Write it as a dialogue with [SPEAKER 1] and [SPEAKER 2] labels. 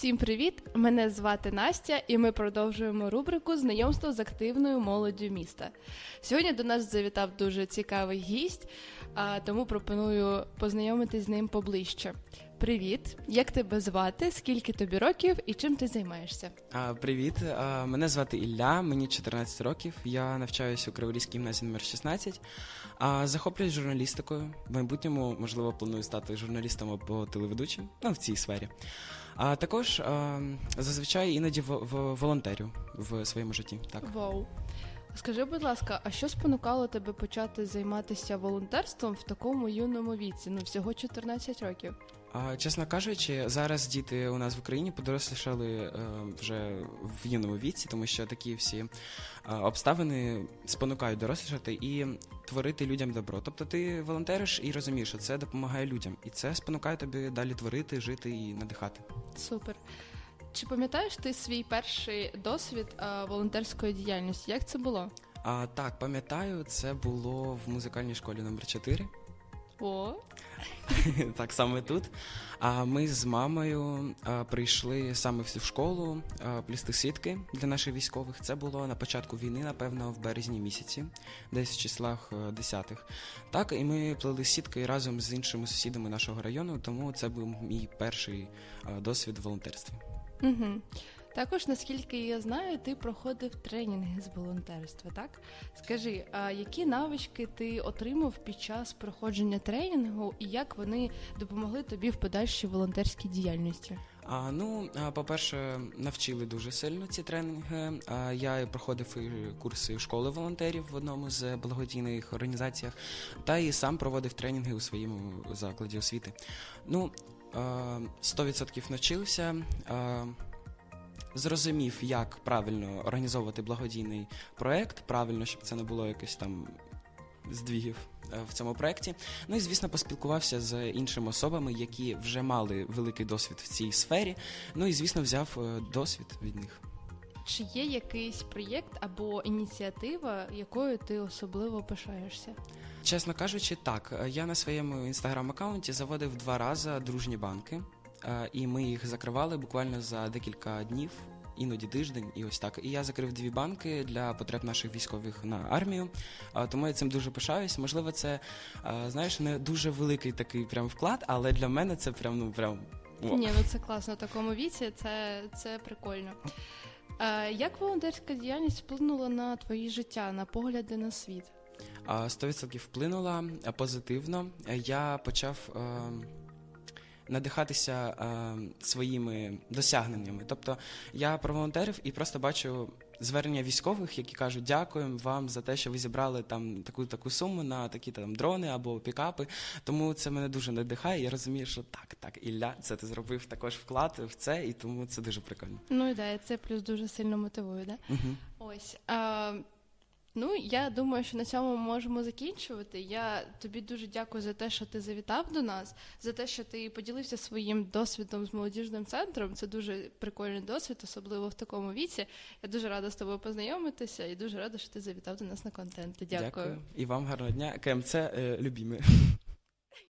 [SPEAKER 1] Всім привіт! Мене звати Настя, і ми продовжуємо рубрику Знайомство з активною молоддю міста. Сьогодні до нас завітав дуже цікавий гість, тому пропоную познайомитись з ним поближче. Привіт! Як тебе звати? Скільки тобі років і чим ти займаєшся?
[SPEAKER 2] А, Привіт, а, мене звати Ілля, мені 14 років. Я навчаюся у Криворізькій гімназії номер 16. А захоплююсь журналістикою. В майбутньому, можливо, планую стати журналістом або телеведучим, ну в цій сфері. А також а, зазвичай іноді в, в волонтерю в своєму житті. Так.
[SPEAKER 1] Вау! Скажи, будь ласка, а що спонукало тебе почати займатися волонтерством в такому юному віці? Ну, всього 14 років.
[SPEAKER 2] А, чесно кажучи, зараз діти у нас в Україні подорослішали е, вже в юному віці, тому що такі всі е, обставини спонукають дорослішати і творити людям добро. Тобто ти волонтериш і розумієш, що це допомагає людям, і це спонукає тобі далі творити, жити і надихати.
[SPEAKER 1] Супер. Чи пам'ятаєш ти свій перший досвід а, волонтерської діяльності? Як це було?
[SPEAKER 2] А так, пам'ятаю, це було в музикальній школі номер 4
[SPEAKER 1] О,
[SPEAKER 2] так саме тут. А ми з мамою а, прийшли саме в цю школу а, плісти сітки для наших військових. Це було на початку війни, напевно, в березні місяці, десь в числах е, десятих. Так, і ми плели сітки разом з іншими сусідами нашого району, тому це був мій перший а, досвід в волонтерстві.
[SPEAKER 1] Угу. Також, наскільки я знаю, ти проходив тренінги з волонтерства, так? Скажи, а які навички ти отримав під час проходження тренінгу і як вони допомогли тобі в подальшій волонтерській діяльності?
[SPEAKER 2] А, ну, по-перше, навчили дуже сильно ці тренінги. А, я проходив і курси школи волонтерів в одному з благодійних організаціях, та і сам проводив тренінги у своєму закладі освіти. Ну, 100% навчився. Зрозумів, як правильно організовувати благодійний проект, правильно, щоб це не було якось там здвігів е, в цьому проєкті. Ну і звісно, поспілкувався з іншими особами, які вже мали великий досвід в цій сфері. Ну і звісно, взяв е, досвід від них.
[SPEAKER 1] Чи є якийсь проєкт або ініціатива, якою ти особливо пишаєшся?
[SPEAKER 2] Чесно кажучи, так Е, я на своєму інстаграм-аккаунті заводив два рази дружні банки, е, і ми їх закривали буквально за декілька днів. Іноді тиждень, і ось так. І я закрив дві банки для потреб наших військових на армію. Тому я цим дуже пишаюсь. Можливо, це знаєш не дуже великий такий прям вклад, але для мене це прям ну прям о.
[SPEAKER 1] Ні, ну це класно в такому віці, це, це прикольно. Е, як волонтерська діяльність вплинула на твої життя, на погляди на світ?
[SPEAKER 2] А, 100% вплинула позитивно. Е, Я почав е, надихатися е, своїми досягненнями. Тобто я проволонтерив і просто бачу звернення військових, які кажуть, дякуємо вам за те, що ви зібрали там таку таку суму на такі там дрони або пікапи. Тому це мене дуже надихає. Я розумію, що так, так, Ілля, це ти зробив також вклад в це, і тому це дуже прикольно.
[SPEAKER 1] Ну і да, і це плюс дуже сильно мотивує, да?
[SPEAKER 2] Угу.
[SPEAKER 1] Ось. А, ну, я думаю, що на цьому ми можемо закінчувати. Я тобі дуже дякую за те, що ти завітав до нас, за те, що ти поділився своїм досвідом з молодіжним центром. Це дуже прикольний досвід, особливо в такому віці. Я дуже рада з тобою познайомитися і дуже рада, що ти завітав до нас на контент. Дякую.
[SPEAKER 2] І вам гарного дня. КМЦ е, любімі.